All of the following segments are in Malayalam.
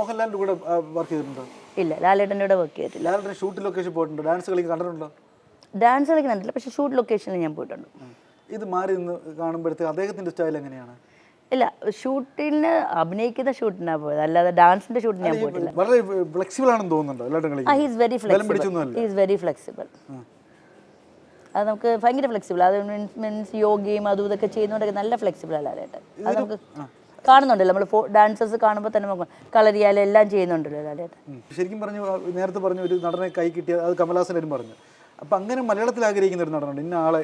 മോഹൻലാലിന്റെ കൂടെ വർക്ക് ചെയ്തിട്ടുണ്ടോ? ഇല്ല ലാലേട്ടന്റെ കൂടെ വർക്ക് ചെയ്തിട്ടില്ല. ലാലേട്ടൻ ഷൂട്ട് ലൊക്കേഷൻ പോയിട്ടുണ്ടോ. ഡാൻസ് കളിക്ക് കണ്ടിട്ടുണ്ടോ? ഡാൻസ് കളിക്കുന്നുണ്ടല്ലോ പക്ഷേ ഷൂട്ട് ലൊക്കേഷനിൽ ഞാൻ പോയിട്ടുണ്ട്. ഇത് മാറി നിന്ന് കാണുമ്പോഴത്തേക്ക് അദ്ദേഹത്തിന്റെ സ്റ്റൈൽ എങ്ങനെയാണ്? ഇല്ല ഷൂട്ടിന് അഭിനയിക്കുന്ന ഷൂട്ടിനാ പോയത്. അല്ലാതെ ഡാൻസിന്റെ ഷൂട്ടിന് ഞാൻ പോയിട്ടില്ല. വളരെ ഫ്ലെക്സിബിൾ ആണെന്ന് തോന്നുന്നുണ്ടോ കളിക്കും? He's very flexible is very flexible അത് നമുക്ക് ഭയങ്കര ഫ്ലെക്സിബിൾ അത് മീൻസ് യോഗയും അതും ഇതൊക്കെ ചെയ്യുന്നതുകൊണ്ടൊക്കെ നല്ല ഫ്ലെക്സിബിൾ ലാലേട്ടൻ. അത് നമുക്ക് കാണുന്നുണ്ടല്ലോ. നമ്മൾ ഫോ ഡാൻസേഴ്സ് കാണുമ്പോൾ തന്നെ നമുക്ക് കളരിയാലും എല്ലാം ചെയ്യുന്നുണ്ടല്ലോ ലാലേട്ടൻ ശരിക്കും പറഞ്ഞു നേരത്തെ പറഞ്ഞു ഒരു നടനെ കൈ കിട്ടിയ അത് കമലഹാസനും പറഞ്ഞു അപ്പം അങ്ങനെ മലയാളത്തിൽ ആഗ്രഹിക്കുന്ന ഒരു നടനുണ്ട്. ഇന്ന ആളെ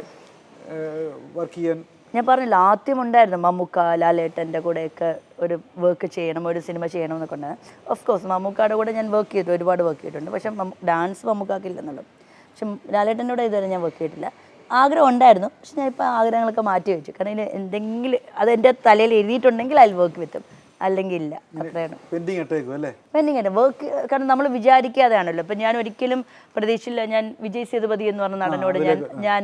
വർക്ക് ചെയ്യാൻ ഞാൻ പറഞ്ഞില്ല ആദ്യം ഉണ്ടായിരുന്നു മമ്മൂക്ക ലാലേട്ടന്റെ കൂടെയൊക്കെ ഒരു വർക്ക് ചെയ്യണം ഒരു സിനിമ ചെയ്യണം എന്നൊക്കെ ഉണ്ട് ഓഫ് കോഴ്സ് മമ്മൂക്കയുടെ കൂടെ ഞാൻ വർക്ക് ചെയ്തു ഒരുപാട് വർക്ക് ചെയ്തിട്ടുണ്ട്. പക്ഷേ ഡാൻസ് മമ്മൂക്കാക്കില്ലെന്നുള്ളൂ. പക്ഷെ ലാലേട്ടന്റെ കൂടെ ഇതുവരെ ഞാൻ വർക്ക് ചെയ്തിട്ടില്ല. ആഗ്രഹം ഉണ്ടായിരുന്നു. പക്ഷെ ഞാൻ ഇപ്പോൾ ആഗ്രഹങ്ങളൊക്കെ മാറ്റി വെച്ചു. കാരണം ഇതിന് എന്തെങ്കിലും അത് എന്റെ തലയിൽ എഴുതിയിട്ടുണ്ടെങ്കിൽ അതിൽ വർക്ക് വിത്തും അല്ലെങ്കിൽ ഇല്ല. അത്രയാണ്. പെൻഡിങ് വർക്ക് കാരണം നമ്മൾ വിചാരിക്കാതെയാണല്ലോ. ഇപ്പം ഞാൻ ഒരിക്കലും പ്രതീക്ഷയില്ല ഞാൻ വിജയ് സേതുപതി എന്ന് പറഞ്ഞ നടനോട് ഞാൻ ഞാൻ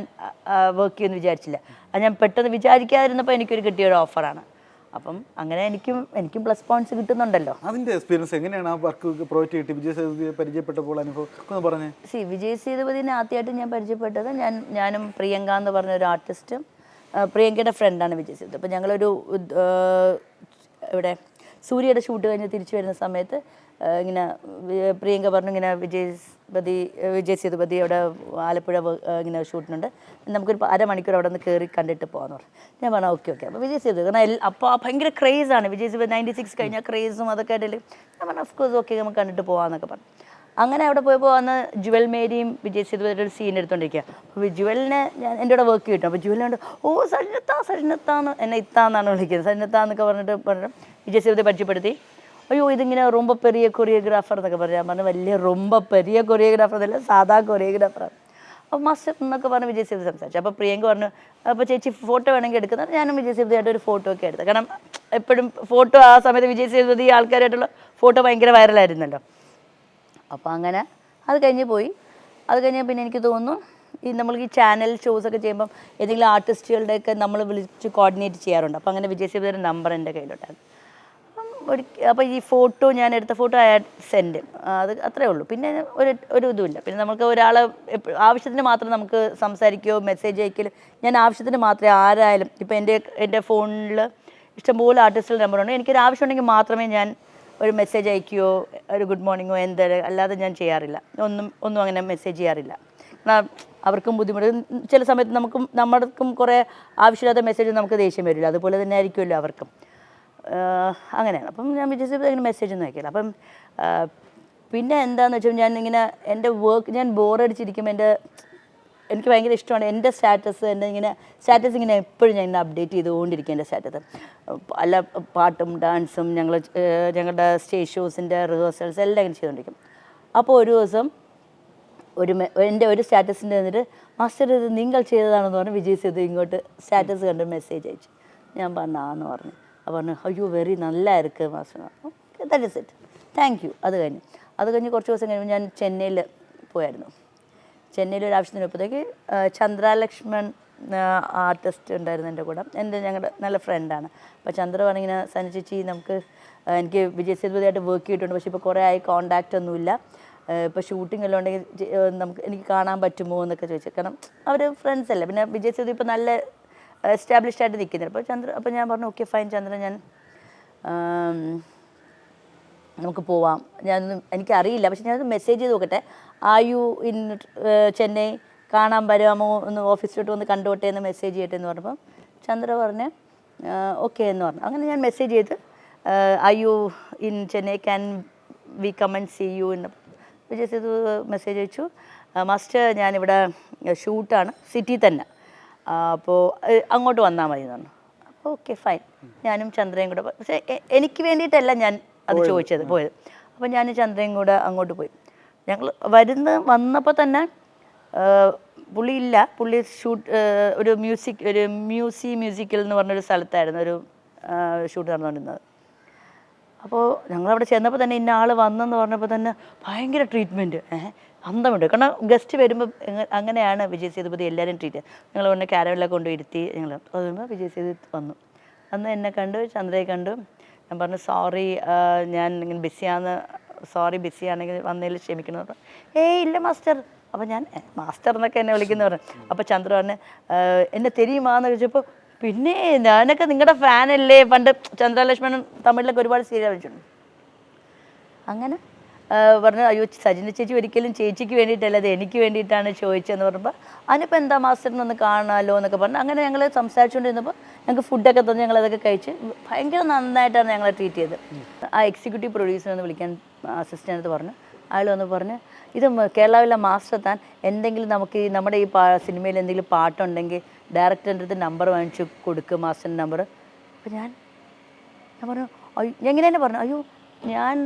വർക്ക് ചെയ്യുമെന്ന് വിചാരിച്ചില്ല. അത് ഞാൻ പെട്ടെന്ന് വിചാരിക്കാതിരുന്നപ്പോൾ എനിക്കൊരു കിട്ടിയ ഒരു ഓഫറാണ് അപ്പം അങ്ങനെ എനിക്കും എനിക്കും പ്ലസ് പോയിന്റ്സ് കിട്ടുന്നുണ്ടല്ലോ. അതിന്റെ എക്സ്പീരിയൻസ് എങ്ങനെയാണ് ആ വർക്ക് പ്രോജക്റ്റ് കിട്ടി വിജയ സേതുപതിയെ പരിചയപ്പെട്ടപ്പോൾ അനുഭവം? ഒന്ന് പറഞ്ഞേ. സി വിജയ സേതുപതിനെ ആദ്യമായിട്ട് ഞാൻ പരിചയപ്പെട്ടത് ഞാൻ ഞാനും പ്രിയങ്ക എന്ന് പറഞ്ഞ ഒരു ആർട്ടിസ്റ്റും പ്രിയങ്കയുടെ ഫ്രണ്ടാണ് വിജയ സേതു അപ്പോൾ ഞങ്ങളൊരു ഇവിടെ സൂര്യയുടെ ഷൂട്ട് കഴിഞ്ഞ് തിരിച്ചു വരുന്ന സമയത്ത് ഇങ്ങനെ പ്രിയങ്ക പറഞ്ഞു ഇങ്ങനെ വിജയ് സേതുപതി വിജയ് സേതുപതി അവിടെ ആലപ്പുഴ ഇങ്ങനെ ഷൂട്ടിനുണ്ട്. നമുക്കൊരു അരമണിക്കൂർ അവിടെ നിന്ന് കയറി കണ്ടിട്ട് പോകാമെന്ന് പറഞ്ഞു. ഞാൻ പറഞ്ഞു ഓക്കെ ഓക്കെ. അപ്പോൾ വിജയ് സേതു കാരണം അപ്പോൾ ഭയങ്കര ക്രേസാണ്. വിജയ് സേതു നയന്റി സിക്സ് കഴിഞ്ഞാൽ ക്രേസും അതൊക്കെ ആയിട്ടില്ല ഞാൻ പറഞ്ഞു ഓഫ് കോഴ്സ് ഓക്കെ നമുക്ക് കണ്ടിട്ട് പോകാമെന്നൊക്കെ പറഞ്ഞു. അങ്ങനെ അവിടെ പോയപ്പോൾ അന്ന് ജുവൽ മേരിയും വിജയ് സേതുപതിയുടെ ഒരു സീൻ എടുത്തോണ്ടിരിക്കുക അപ്പോൾ ജുവലിനെ ഞാൻ എന്റെ കൂടെ വർക്ക് കിട്ടും. അപ്പോൾ ജുവലിനോട് ഓ സരിനത്താ സരിനത്താന്ന് എന്നെ ഇത്താന്നാണ് വിളിക്കുന്നത്. സരിനത്താന്നൊക്കെ പറഞ്ഞിട്ട് പറഞ്ഞു വിജയ് സേതുപതി പരിചയപ്പെടുത്തി. അയ്യോ ഇതിങ്ങനെ റൊമ്പ പെരിയ കൊറിയോഗ്രാഫർ എന്നൊക്കെ പറഞ്ഞു. ഞാൻ പറഞ്ഞു വലിയ റൊമ്പ പെരിയ കൊറിയോഗ്രാഫർ എന്നല്ല സാധാ കൊറിയോഗ്രാഫറാണ് അപ്പോൾ മാസ്റ്റർ എന്നൊക്കെ പറഞ്ഞ് വിജയ് സേതു സംസാരിച്ചു. അപ്പോൾ പ്രിയങ്ക പറഞ്ഞു അപ്പോൾ ചേച്ചി ഫോട്ടോ വേണമെങ്കിൽ എടുക്കുന്നത് ഞാനും വിജയ് സേതുപതിയായിട്ട് ഒരു ഫോട്ടോ ഒക്കെ എടുത്തത് കാരണം എപ്പോഴും ഫോട്ടോ ആ സമയത്ത് വിജയ് സേതുപതി ആൾക്കാരായിട്ടുള്ള ഫോട്ടോ ഭയങ്കര വൈറലായിരുന്നല്ലോ അപ്പോൾ അങ്ങനെ അത് കഴിഞ്ഞ് പോയി. അത് കഴിഞ്ഞ് പിന്നെ എനിക്ക് തോന്നുന്നു ഈ നമ്മൾ ഈ ചാനൽ ഷോസ് ഒക്കെ ചെയ്യുമ്പം ഏതെങ്കിലും ആർട്ടിസ്റ്റുകളുടെയൊക്കെ നമ്മൾ വിളിച്ച് കോർഡിനേറ്റ് ചെയ്യാറുണ്ട്. അപ്പോൾ അങ്ങനെ വിജയ് സേതുപതിയുടെ നമ്പർ എന്റെ കയ്യിലുണ്ടായിരുന്നു അപ്പം ഒരു അപ്പോൾ ഈ ഫോട്ടോ ഞാൻ എടുത്ത ഫോട്ടോ സെൻഡ് അത് അത്രേ ഉള്ളൂ. പിന്നെ ഒരു ഒരു ഇതുമില്ല. പിന്നെ നമുക്ക് ഒരാളെ ആവശ്യത്തിന് മാത്രം നമുക്ക് സംസാരിക്കുകയോ മെസ്സേജ് അയക്കലോ ഞാൻ ആവശ്യത്തിന് മാത്രമേ ആരായാലും ഇപ്പോൾ എന്റെ എന്റെ ഫോണിൽ ഇഷ്ടംപോലെ ആർട്ടിസ്റ്റുകളുടെ നമ്പർ നമ്പറുണ്ട് എനിക്കൊരു ആവശ്യമുണ്ടെങ്കിൽ മാത്രമേ ഞാൻ ഒരു മെസ്സേജ് അയക്കുകയോ ഒരു ഗുഡ് മോർണിംഗോ എന്താ? അല്ലാതെ ഞാൻ ചെയ്യാറില്ല. ഒന്നും ഒന്നും അങ്ങനെ മെസ്സേജ് ചെയ്യാറില്ല. അവർക്കും ബുദ്ധിമുട്ട്. ചില സമയത്ത് നമുക്കും നമ്മൾക്കും കുറേ ആവശ്യമില്ലാത്ത മെസ്സേജ് നമുക്ക് ദേഷ്യം വരില്ല. അതുപോലെ തന്നെ ആയിരിക്കുമല്ലോ അവർക്കും. അങ്ങനെയാണ്. അപ്പം ഞാൻ വിജയിച്ചപ്പോൾ അങ്ങനെ മെസ്സേജ് ഒന്നും അയക്കില്ല. അപ്പം പിന്നെ എന്താണെന്ന് വെച്ചാൽ ഞാൻ ഇങ്ങനെ എന്റെ വർക്ക് ഞാൻ ബോറടിച്ചിരിക്കുമ്പോൾ എന്റെ എനിക്ക് ഭയങ്കര ഇഷ്ടമാണ് എന്റെ സ്റ്റാറ്റസ് എന്റെ ഇങ്ങനെ സ്റ്റാറ്റസ് ഇങ്ങനെ എപ്പോഴും ഞാൻ അപ്ഡേറ്റ് ചെയ്തുകൊണ്ടിരിക്കും എന്റെ സ്റ്റാറ്റസ്. പല പാട്ടും ഡാൻസും ഞങ്ങൾ ഞങ്ങളുടെ സ്റ്റേജ് ഷോസിന്റെ റിഹേഴ്സൽസ് എല്ലാം ഇങ്ങനെ ചെയ്തുകൊണ്ടിരിക്കും. അപ്പോൾ ഒരു ദിവസം ഒരു എന്റെ ഒരു സ്റ്റാറ്റസിന്റെ എന്നിട്ട് മാസ്റ്റർ ഇത് നിങ്ങൾ ചെയ്തതാണെന്ന് പറഞ്ഞ് വിജയ് സേതു ഇങ്ങോട്ട് സ്റ്റാറ്റസ് കണ്ട് മെസ്സേജ് അയച്ചു. ഞാൻ പറഞ്ഞാന്ന് പറഞ്ഞു. അപ്പോൾ പറഞ്ഞു അയ്യോ very നല്ലായിരിക്കും master. Okay that is it thank you അത് കഴിഞ്ഞു. അത് കഴിഞ്ഞ് കുറച്ച് ദിവസം കഴിയുമ്പോൾ ഞാൻ ചെന്നൈയിൽ പോയായിരുന്നു. ചെന്നൈയിൽ ഒരു ആവശ്യത്തിന് പോയപ്പോഴത്തേക്ക് ചന്ദ്രാലക്ഷ്മൺ ആർട്ടിസ്റ്റ് ഉണ്ടായിരുന്നു എന്റെ കൂടെ. എന്റെ ഞങ്ങളുടെ നല്ല ഫ്രണ്ടാണ് അപ്പോൾ ചന്ദ്ര പറഞ്ഞിങ്ങനെ സനി നമുക്ക് എനിക്ക് വിജയ് സേതുപതിയായിട്ട് വർക്ക് ചെയ്തിട്ടുണ്ട്. പക്ഷേ ഇപ്പോൾ കുറേ ആയി കോണ്ടാക്റ്റ് ഒന്നുമില്ല ഇപ്പോൾ ഷൂട്ടിംഗ് എല്ലാം ഉണ്ടെങ്കിൽ നമുക്ക് എനിക്ക് കാണാൻ പറ്റുമോ എന്നൊക്കെ ചോദിച്ചു കാരണം അവർ ഫ്രണ്ട്സ് അല്ലേ. പിന്നെ വിജയ് സേതു ഇപ്പോൾ നല്ല എസ്റ്റാബ്ലിഷ്ഡ് ആയിട്ട് നിൽക്കുന്നില്ല അപ്പോൾ ചന്ദ്ര അപ്പോൾ ഞാൻ പറഞ്ഞു ഓക്കെ ഫൈൻ ചന്ദ്ര ഞാൻ നമുക്ക് പോവാം. ഞാനൊന്നും എനിക്കറിയില്ല. പക്ഷെ ഞാനൊന്ന് മെസ്സേജ് ചെയ്ത് നോക്കട്ടെ. ആ യു ഇൻ ചെന്നൈ കാണാൻ വരാമോ ഒന്ന് ഓഫീസിലോട്ട് വന്ന് കണ്ടോട്ടെ എന്ന് മെസ്സേജ് ചെയ്യട്ടെ എന്ന് പറഞ്ഞപ്പം ചന്ദ്ര പറഞ്ഞ് ഓക്കെ എന്ന് പറഞ്ഞു. അങ്ങനെ ഞാൻ മെസ്സേജ് ചെയ്ത് I you in Chennai can we come in see you എന്ന് വിജയ് സേതു മെസ്സേജ് അയച്ചു. മസ്റ്റ് ഞാനിവിടെ ഷൂട്ടാണ് സിറ്റി തന്നെ. അപ്പോൾ അങ്ങോട്ട് വന്നാൽ മതി എന്ന് പറഞ്ഞു. അപ്പോൾ ഓക്കെ ഫൈൻ ഞാനും ചന്ദ്രയും കൂടെ പക്ഷേ എനിക്ക് വേണ്ടിയിട്ടല്ല ഞാൻ അത് ചോദിച്ചത് പോയത്. അപ്പോൾ ഞാൻ ചന്ദ്രയും കൂടെ അങ്ങോട്ട് പോയി. ഞങ്ങൾ വരുന്ന വന്നപ്പോൾ തന്നെ പുള്ളി ഇല്ല പുള്ളി ഷൂട്ട് ഒരു മ്യൂസിക് ഒരു മ്യൂസി മ്യൂസിക്കൽ എന്ന് പറഞ്ഞൊരു സ്ഥലത്തായിരുന്നു ഒരു ഷൂട്ട് നടന്നുകൊണ്ടിരുന്നത് അപ്പോൾ ഞങ്ങൾ അവിടെ ചെന്നപ്പോൾ തന്നെ ഇന്ന ആൾ വന്നെന്ന് പറഞ്ഞപ്പോൾ തന്നെ ഭയങ്കര ട്രീറ്റ്മെന്റ് ഏഹ് അന്തമുണ്ട്. കാരണം ഗസ്റ്റ് വരുമ്പോൾ അങ്ങനെയാണ് വിജയ് സേതുപതി എല്ലാവരും ട്രീറ്റ് ചെയ്യുക. ഞങ്ങൾ ഉടനെ കാരവലൊക്കെ കൊണ്ടുപോയി ഇരുത്തി ഞങ്ങൾ അത് കഴിയുമ്പോൾ വിജയ് സേതു വന്നു. അന്ന് എന്നെ കണ്ടു ചന്ദ്രയെ കണ്ടു. ഞാൻ പറഞ്ഞു സോറി ഞാൻ ഇങ്ങനെ ബിസിയാന്ന് സോറി ബിസി ആണെങ്കിൽ വന്നതിൽ ക്ഷമിക്കണം എന്ന് പറഞ്ഞു. ഏയ് ഇല്ല മാസ്റ്റർ. അപ്പോൾ ഞാൻ "ഏ, മാസ്റ്റർ എന്നൊക്കെ എന്നെ വിളിക്കുന്നു പറഞ്ഞു. അപ്പോൾ ചന്ദ്ര പറഞ്ഞു "ഏഹ്, എന്നെ തെരിയുമാന്ന് ചോദിച്ചപ്പോൾ പിന്നെ ഞാനൊക്കെ നിങ്ങളുടെ ഫാനല്ലേ? പണ്ട് ചന്ദ്രലക്ഷ്മണൻ തമിഴിലൊക്കെ ഒരുപാട് സീരിയൽ വെച്ചിട്ടുണ്ട് അങ്ങനെ പറഞ്ഞു അയ്യോ സജിന ചേച്ചി ഒരിക്കലും ചേച്ചിക്ക് വേണ്ടിയിട്ടല്ല അത് എനിക്ക് വേണ്ടിയിട്ടാണ് ചോദിച്ചതെന്ന് പറഞ്ഞപ്പോൾ അതിനിപ്പോൾ എന്താ മാസ്റ്ററിനൊന്ന് കാണാമല്ലോ എന്നൊക്കെ പറഞ്ഞു. അങ്ങനെ ഞങ്ങൾ സംസാരിച്ചുകൊണ്ടിരുന്നപ്പോൾ ഞങ്ങൾക്ക് ഫുഡൊക്കെ തന്നു ഞങ്ങൾ അതൊക്കെ കഴിച്ച് ഭയങ്കര നന്നായിട്ടാണ് ഞങ്ങളെ ട്രീറ്റ് ചെയ്തത്. ആ എക്സിക്യൂട്ടീവ് പ്രൊഡ്യൂസർ എന്ന് വിളിക്കാൻ അസിസ്റ്റന്റ് പറഞ്ഞു. അയാൾ വന്ന് പറഞ്ഞ് ഇത് കേരളാവിലെ മാസ്റ്റർ താൻ എന്തെങ്കിലും നമുക്ക് ഈ നമ്മുടെ ഈ പാ സിനിമയിൽ എന്തെങ്കിലും പാട്ടുണ്ടെങ്കിൽ ഡയറക്ടറിന്റെ അടുത്ത് നമ്പർ വാങ്ങിച്ച് കൊടുക്കുക മാസ്റ്ററിന്റെ നമ്പർ അപ്പോൾ ഞാൻ ഞാൻ പറഞ്ഞു അയ്യോ എങ്ങനെ ഇങ്ങനെ തന്നെ പറഞ്ഞു അയ്യോ ഞാൻ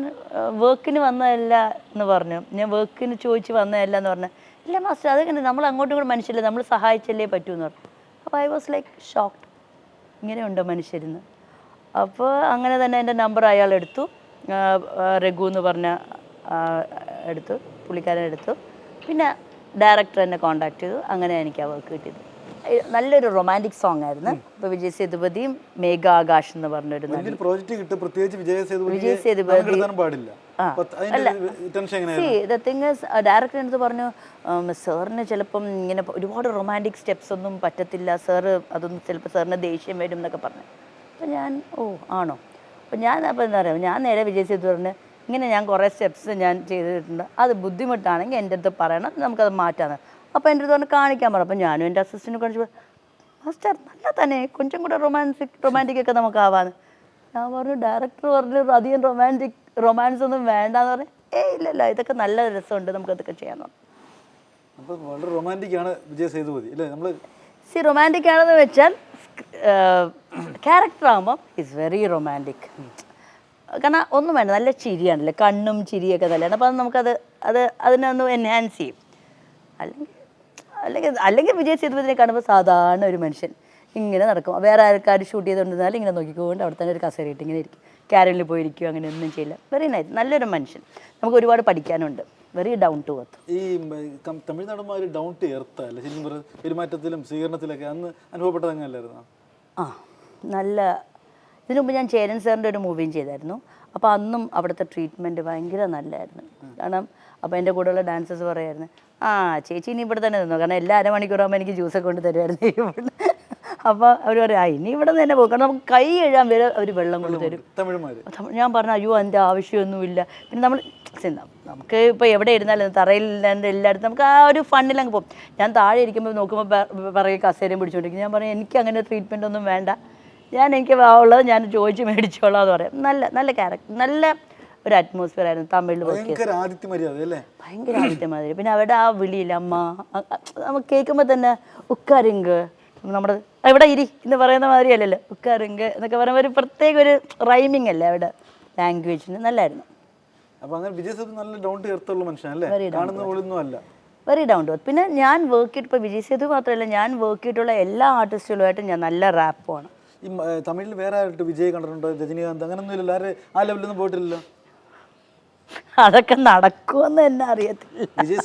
വർക്കിന് വന്നതല്ല എന്ന് പറഞ്ഞു. ഞാൻ വർക്കിന് ചോദിച്ച് വന്നതല്ല എന്ന് പറഞ്ഞു. ഇല്ല മാസ്റ്റർ അതെങ്ങനെ? നമ്മൾ അങ്ങോട്ടും ഇങ്ങോട്ടും മനുഷ്യല്ലേ നമ്മൾ സഹായിച്ചല്ലേ പറ്റൂ എന്ന് പറഞ്ഞു. അപ്പോൾ ഐ വാസ് ലൈക്ക് ഷോക്ക്ഡ് ഇങ്ങനെയുണ്ടോ മനുഷ്യരിന്ന്? അപ്പോൾ അങ്ങനെ തന്നെ എന്റെ നമ്പർ അയാൾ എടുത്തു. രഘു എന്ന് പറഞ്ഞ എടുത്തു പുള്ളിക്കാരൻ എടുത്തു. പിന്നെ ഡയറക്ടർ എന്നെ കോണ്ടാക്ട് ചെയ്തു. അങ്ങനെ എനിക്ക് ആ വർക്ക് കിട്ടിയത്. നല്ലൊരു റൊമാന്റിക് സോങ് ആയിരുന്നു. ഇപ്പോൾ വിജയ് സേതുപതിയും മേഘ ആകാശ് എന്ന് പറഞ്ഞൊരു പ്രോജക്റ്റ് കിട്ടും. പ്രത്യേകിച്ച് Vijaya Sethupathi Vijay Sethupathi- the thing is director എടുത്ത് പറഞ്ഞു സാറിന് ചിലപ്പം ഇങ്ങനെ ഒരുപാട് റൊമാന്റിക് സ്റ്റെപ്സ് ഒന്നും പറ്റത്തില്ല. സാറ് അതൊന്നും ചിലപ്പോൾ സാറിന് ദേഷ്യം വരും എന്നൊക്കെ പറഞ്ഞു. അപ്പം ഞാൻ ഓ ആണോ? അപ്പം ഞാൻ അപ്പോൾ എന്താ പറയുക ഞാൻ നേരെ വിജയ് സേതു പറഞ്ഞു ഇങ്ങനെ ഞാൻ കുറേ സ്റ്റെപ്സ് ഞാൻ ചെയ്തിട്ടുണ്ട്. അത് ബുദ്ധിമുട്ടാണെങ്കിൽ എന്റെ അടുത്ത് പറയണം. നമുക്കത് മാറ്റാന്ന്. അപ്പോൾ എന്റെ അടുത്ത് പറഞ്ഞ് കാണിക്കാൻ പറഞ്ഞു. അപ്പം ഞാനും എന്റെ അസിസ്റ്റന്റ് കാണിച്ചു. മാസ്റ്റർ നല്ല തന്നെ. കൊഞ്ചും കൂടെ റൊമാൻസിക് റൊമാന്റിക് ഒക്കെ നമുക്ക് ആവാന്ന്. ഞാൻ പറഞ്ഞു ഡയറക്ടർ പറഞ്ഞു അധികം റൊമാന്റിക് റൊമാൻസ് ഒന്നും വേണ്ടെന്ന് പറഞ്ഞു ഏയ് ഇല്ല ഇല്ല ഇതൊക്കെ നല്ല രസമുണ്ട് നമുക്ക് ഇതൊക്കെ ചെയ്യാൻ വളരെ റൊമാന്റിക് ആണ് വിജയ് സേതുപതി നമ്മൾ സി റൊമാന്റിക് ആണെന്ന് വെച്ചാൽ ക്യാരക്ടർ ആകുമ്പോൾ ഇറ്റ്സ് വെരി റൊമാന്റിക് കാരണം ഒന്നും വേണ്ട നല്ല ചിരിയാണല്ലേ കണ്ണും ചിരിയൊക്കെ നല്ലതാണ്. അപ്പോൾ അത് നമുക്കത് അത് അതിനൊന്ന് എൻഹാൻസ് ചെയ്യും. അല്ലെങ്കിൽ അല്ലെങ്കിൽ അല്ലെങ്കിൽ വിജയ് സേതുപതിനെ കാണുമ്പോൾ സാധാരണ ഒരു മനുഷ്യൻ. ഇങ്ങനെ നടക്കും. വേറെ ആൾക്കാർ ഷൂട്ട് ചെയ്തുകൊണ്ടിരുന്നാൽ ഇങ്ങനെ നോക്കിക്കൊണ്ട് അവിടെ തന്നെ ഒരു കസേര ഇട്ട് ഇങ്ങനെ ഇരിക്കും. ക്യാരലിൽ പോയിരിക്കും അങ്ങനെ ഒന്നും ചെയ്യില്ല. വെറി നൈസ് നല്ലൊരു മനുഷ്യൻ. നമുക്ക് ഒരുപാട് പഠിക്കാനുണ്ട്. വെറി ഡൗൺ ടു എർത്ത് ഈ തമിഴ് നടന്മാർ ഡൗൺ ടു എർത്ത് അല്ലേ? ശരിക്കും പെരുമാറ്റത്തിലും സ്വീകരണത്തിലൊക്കെ അന്ന് അനുഭവപ്പെട്ടത് അങ്ങനെയല്ലായിരുന്നു ആ നല്ല ഇതിനു മുമ്പ് ഞാൻ ചേരൻ സാറിന്റെ ഒരു മൂവിയും ചെയ്തായിരുന്നു. അപ്പോൾ അന്നും അവിടുത്തെ ട്രീറ്റ്മെന്റ് ഭയങ്കര നല്ലതായിരുന്നു കാരണം അപ്പോൾ എന്റെ കൂടെയുള്ള ഡാൻസേഴ്സ് പറയായിരുന്നു ആ ചേച്ചി ഇനി ഇവിടെ തന്നെ നിന്നു. കാരണം എല്ലാ അരമണിക്കൂറാകുമ്പോൾ എനിക്ക് ജ്യൂസൊക്കെ കൊണ്ട് തരുമായിരുന്നു ഇവിടെ അപ്പോൾ അവർ പറയും ആ ഇനി ഇവിടെ നിന്ന് തന്നെ പോകും. കാരണം നമുക്ക് കൈ എഴുതാൻ വരെ അവർ വെള്ളം കൊണ്ട് തരും. ഞാൻ പറഞ്ഞു അയ്യോ അതിന്റെ ആവശ്യമൊന്നുമില്ല. പിന്നെ നമ്മൾ നമുക്ക് ഇപ്പോൾ എവിടെ ഇരുന്നാലും തറയിൽ എല്ലായിടത്തും നമുക്ക് ആ ഒരു ഫണ്ണിലങ്ങ് പോകും. ഞാൻ താഴെ ഇരിക്കുമ്പോൾ നോക്കുമ്പോൾ പറയും കസേരയും പിടിച്ചുകൊണ്ടിരിക്കും ഞാൻ പറയും എനിക്ക് അങ്ങനെ ട്രീറ്റ്മെന്റ് ഒന്നും വേണ്ട. ഞാൻ എനിക്ക് ഉള്ളത് ഞാൻ ചോദിച്ച് മേടിച്ചോളാം എന്ന് പറയാം. നല്ല നല്ല ക്യാരക്ടർ നല്ല ഒരു അറ്റ്മോസ്ഫിയർ ആയിരുന്നു തമിഴിൽ ഭയങ്കര ആദിത്യ മര്യാദ അല്ലേ? ഭയങ്കര ആദ്യത്തെ മാതിരി പിന്നെ അവിടെ ആ വിളിയില്ല അമ്മ നമുക്ക് കേൾക്കുമ്പോൾ തന്നെ ഉക്കാരിങ്ക്. നമ്മുടെ ഇവിടെ ഇരി എന്ന് പറയുന്ന മാതിരി അല്ലല്ലോ. ഉക്കാറിങ്ക് എന്നൊക്കെ പറയുമ്പോൾ ഒരു പ്രത്യേക ഒരു റൈമിങ് അല്ലേ അവിടെ? ലാംഗ്വേജിന് നല്ലായിരുന്നു. വെറി അങ്ങനെ വിജയ സേതു നല്ല ഡൗൺ ടു എർത്ത് ഉള്ള മനുഷ്യനല്ലേ? കാണുന്ന പോലൊന്നും അല്ല. വെരി ഡൗൺ ടു പിന്നെ ഞാൻ വർക്ക് ചെയ്തിട്ട് ഇപ്പോൾ വിജയ് സേതു മാത്രമല്ല ഞാൻ വർക്ക് ചെയ്തിട്ടുള്ള എല്ലാ ആർട്ടിസ്റ്റുകളുമായിട്ടും ഞാൻ നല്ല റാപ്പാണ് ഈ തമിഴിൽ വേറെ ആയിട്ട് വിജയ് കണ്ടിട്ടുണ്ടോ? രജനീകാന്ത് അങ്ങനൊന്നും ആര് ആ ലെവലൊന്നും പോയിട്ടില്ലല്ലോ. അതൊക്കെ നടക്കുമെന്ന് തന്നെ അറിയത്തില്ല. വിജയ്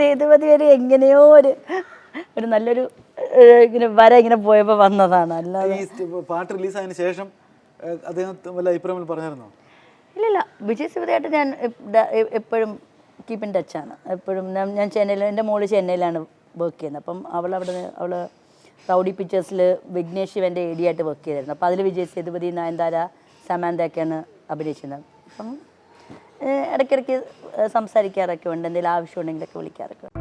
സേതുപതി വരെ എങ്ങനെയോ ഒരു ഒരു നല്ലൊരു ഇങ്ങനെ വര ഇങ്ങനെ പോയപ്പോൾ വന്നതാണ്. അല്ലാതെ ഈ സ്റ്റ് പാട്ട് റിലീസായതിനു ശേഷം അദ്ദേഹം വല്ല പറഞ്ഞായിരുന്നോ? ഇല്ലില്ല. വിജയ് സേതുപതിയായിട്ട് ഞാൻ എപ്പോഴും കീപ്പ് ഇൻ ആണ്. എപ്പോഴും ഞാൻ ഞാൻ ചെന്നൈയിൽ എന്റെ മോൾ ചെന്നൈയിലാണ് വർക്ക് ചെയ്യുന്നത്. അപ്പം അവൾ അവിടെ അവൾ റൗഡി പിക്ചേഴ്സിൽ വിഘ്നേഷ് ശിവന്റെ എ ഡി ആയിട്ട് വർക്ക് ചെയ്തിരുന്നു അപ്പോൾ അതിൽ വിജയ് സേതുപതി നയൻതാര സമാന്തയൊക്കെയാണ് അഭിനയിച്ചിരുന്നത്. അപ്പം ഏഹ്, ഇടയ്ക്കിടയ്ക്ക് സംസാരിക്കാറൊക്കെ ഉണ്ട്. എന്തെങ്കിലും ആവശ്യമുണ്ടെങ്കിലൊക്കെ വിളിക്കാറൊക്കെ ഉണ്ട്.